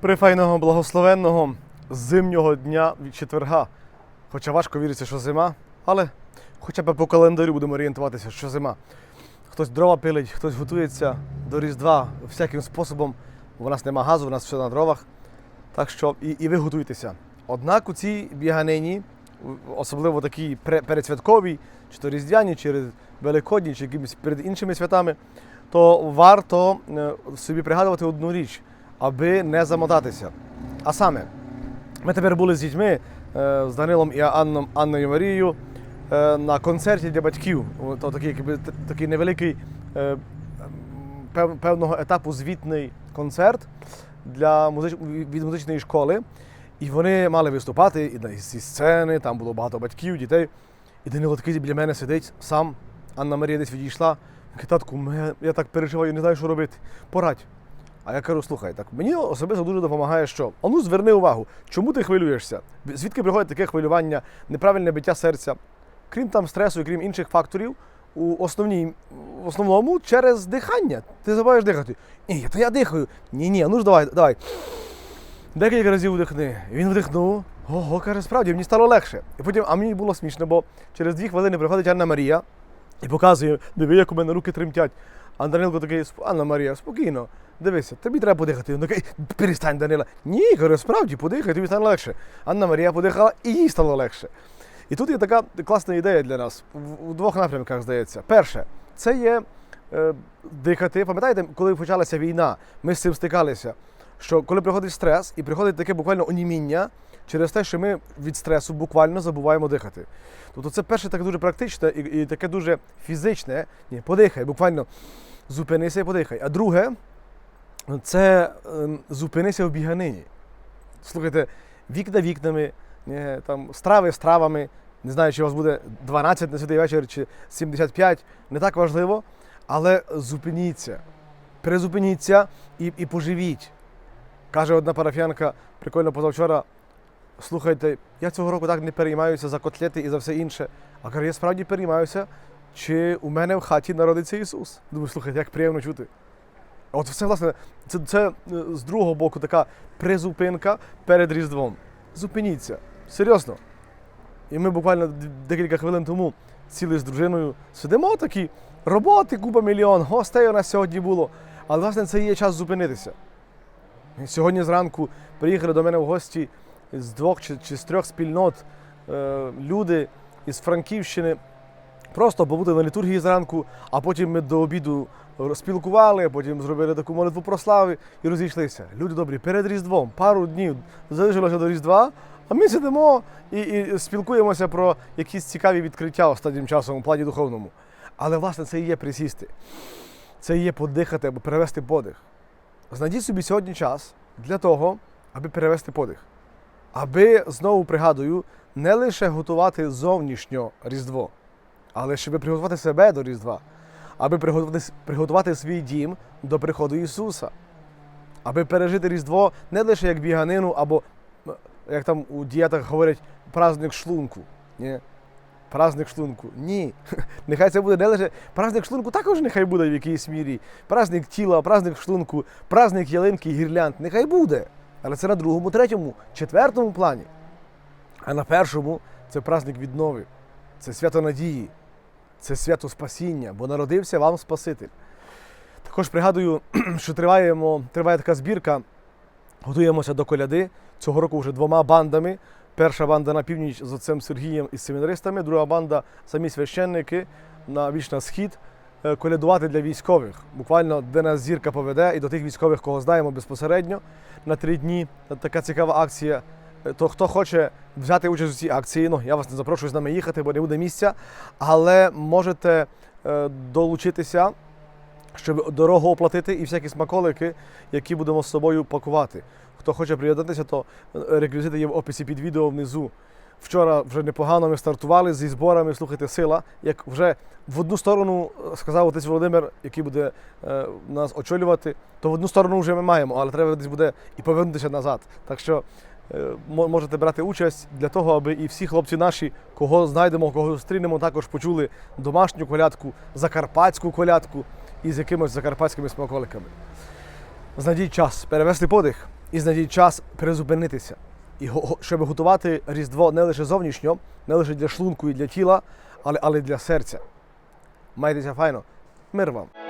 Прифайного благословенного зимнього дня від четверга. Хоча важко віриться, що зима, але хоча б по календарю будемо орієнтуватися, що зима. Хтось дрова пилить, хтось готується до Різдва всяким способом. У нас нема газу, у нас все на дровах. Так що і, і ви готуйтеся. Однак у цій біганині, особливо такій передсвятковій, чи то різдвяні, чи великодні, чи якимись перед іншими святами, то варто е, собі пригадувати одну річ, аби не замотатися. А саме, ми тепер були з дітьми, е, з Данилом і Анном, Анною Марією е, на концерті для батьків. То такий, такий невеликий е, певного етапу звітний концерт для музич... від музичної школи. І вони мали виступати і зі сцени, там було багато батьків, дітей. І Данило такий біля мене сидить сам. Анна Марія десь відійшла. Каже, татку, я так переживаю, не знаю, що робити. Порадь. А я кажу, слухай, так мені особисто дуже допомагає, що а ну зверни увагу, чому ти хвилюєшся? Звідки приходить таке хвилювання, неправильне биття серця? Крім там стресу і крім інших факторів, у основній, в основному через дихання. Ти забуваєш дихати. Ні, то я дихаю. Ні, ні, ну ж давай, давай. Декілька разів вдихни. Він вдихнув. Ого, каже, справді, мені стало легше. І потім, а мені було смішно, бо через дві хвилини приходить Анна Марія і показує, диви, як у мене руки тремтять. А Данилко такий, «Сп- Анна Марія, спокійно, дивися, тобі треба подихати. Він такий, перестань, Данила. Ні, кажу, справді, подихай, тобі стане легше. Анна Марія подихала і їй стало легше. І тут є така класна ідея для нас у двох напрямках, здається. Перше, це є е, дихати. Пам'ятаєте, коли почалася війна, ми з цим стикалися. Що коли приходить стрес і приходить таке буквально оніміння через те, що ми від стресу буквально забуваємо дихати. Тобто це перше таке дуже практичне і, і таке дуже фізичне. Ні, подихай, буквально зупинися і подихай. А друге, це ем, зупинися в біганині. Слухайте, вікна вікнами, е, там, страви стравами. Не знаю, чи у вас буде 12 на святий вечір чи 75, не так важливо. Але зупиніться, перезупиніться і, і поживіть. Каже одна парафіянка, прикольно позавчора. Слухайте, я цього року так не переймаюся за котлети і за все інше. А каже, я справді переймаюся, чи у мене в хаті народиться Ісус. Думаю, слухайте, як приємно чути. От все, власне, це, це е, з другого боку така призупинка перед Різдвом. Зупиніться. Серйозно. І ми буквально декілька хвилин тому сіли з дружиною, сидимо такі, роботи, купа мільйон, гостей у нас сьогодні було. Але, власне, це є час зупинитися. Сьогодні зранку приїхали до мене в гості з двох чи, з трьох спільнот е, люди із Франківщини. Просто побути на літургії зранку, а потім ми до обіду спілкували, потім зробили таку молитву про слави і розійшлися. Люди добрі, перед Різдвом, пару днів залишилося до Різдва, а ми сидимо і, і спілкуємося про якісь цікаві відкриття останнім часом у плані духовному. Але, власне, це і є присісти, це і є подихати або перевести подих. Знайдіть собі сьогодні час для того, аби перевести подих. Аби, знову пригадую, не лише готувати зовнішньо Різдво, але щоб приготувати себе до Різдва, аби приготувати, приготувати свій дім до приходу Ісуса, аби пережити Різдво не лише як біганину, або, як там у дієтах говорять, праздник шлунку. Ні. Праздник шлунку. Ні. Нехай це буде не лише. Праздник шлунку також нехай буде в якійсь мірі. Праздник тіла, праздник шлунку, праздник ялинки, гірлянд. Нехай буде. Але це на другому, третьому, четвертому плані. А на першому це праздник віднови, це свято надії, це свято спасіння, бо народився вам Спаситель. Також пригадую, що триваємо, триває така збірка. Готуємося до коляди. Цього року вже двома бандами. Перша банда на північ з отцем Сергієм і семінаристами, друга банда самі священники на на схід е, колядувати для військових. Буквально де нас зірка поведе і до тих військових, кого знаємо безпосередньо на три дні. Така цікава акція. Е, То хто хоче взяти участь у цій акції, ну я вас не запрошую з нами їхати, бо не буде місця. Але можете е, долучитися, щоб дорогу оплатити і всякі смаколики, які будемо з собою пакувати. Хто хоче приєднатися, то е, реквізити є в описі під відео внизу. Вчора вже непогано ми стартували зі зборами, слухайте, сила. Як вже в одну сторону е, сказав отець Володимир, який буде е, нас очолювати, то в одну сторону вже ми маємо, але треба десь буде і повернутися назад. Так що е, можете брати участь для того, аби і всі хлопці наші, кого знайдемо, кого зустрінемо, також почули домашню колядку, закарпатську колядку із якимось закарпатськими смаколиками. Знайдіть час перевести подих І знайдіть час перезупинитися. І щоб готувати Різдво не лише зовнішньо, не лише для шлунку і для тіла, але, але й для серця. Майтеся файно. Мир вам!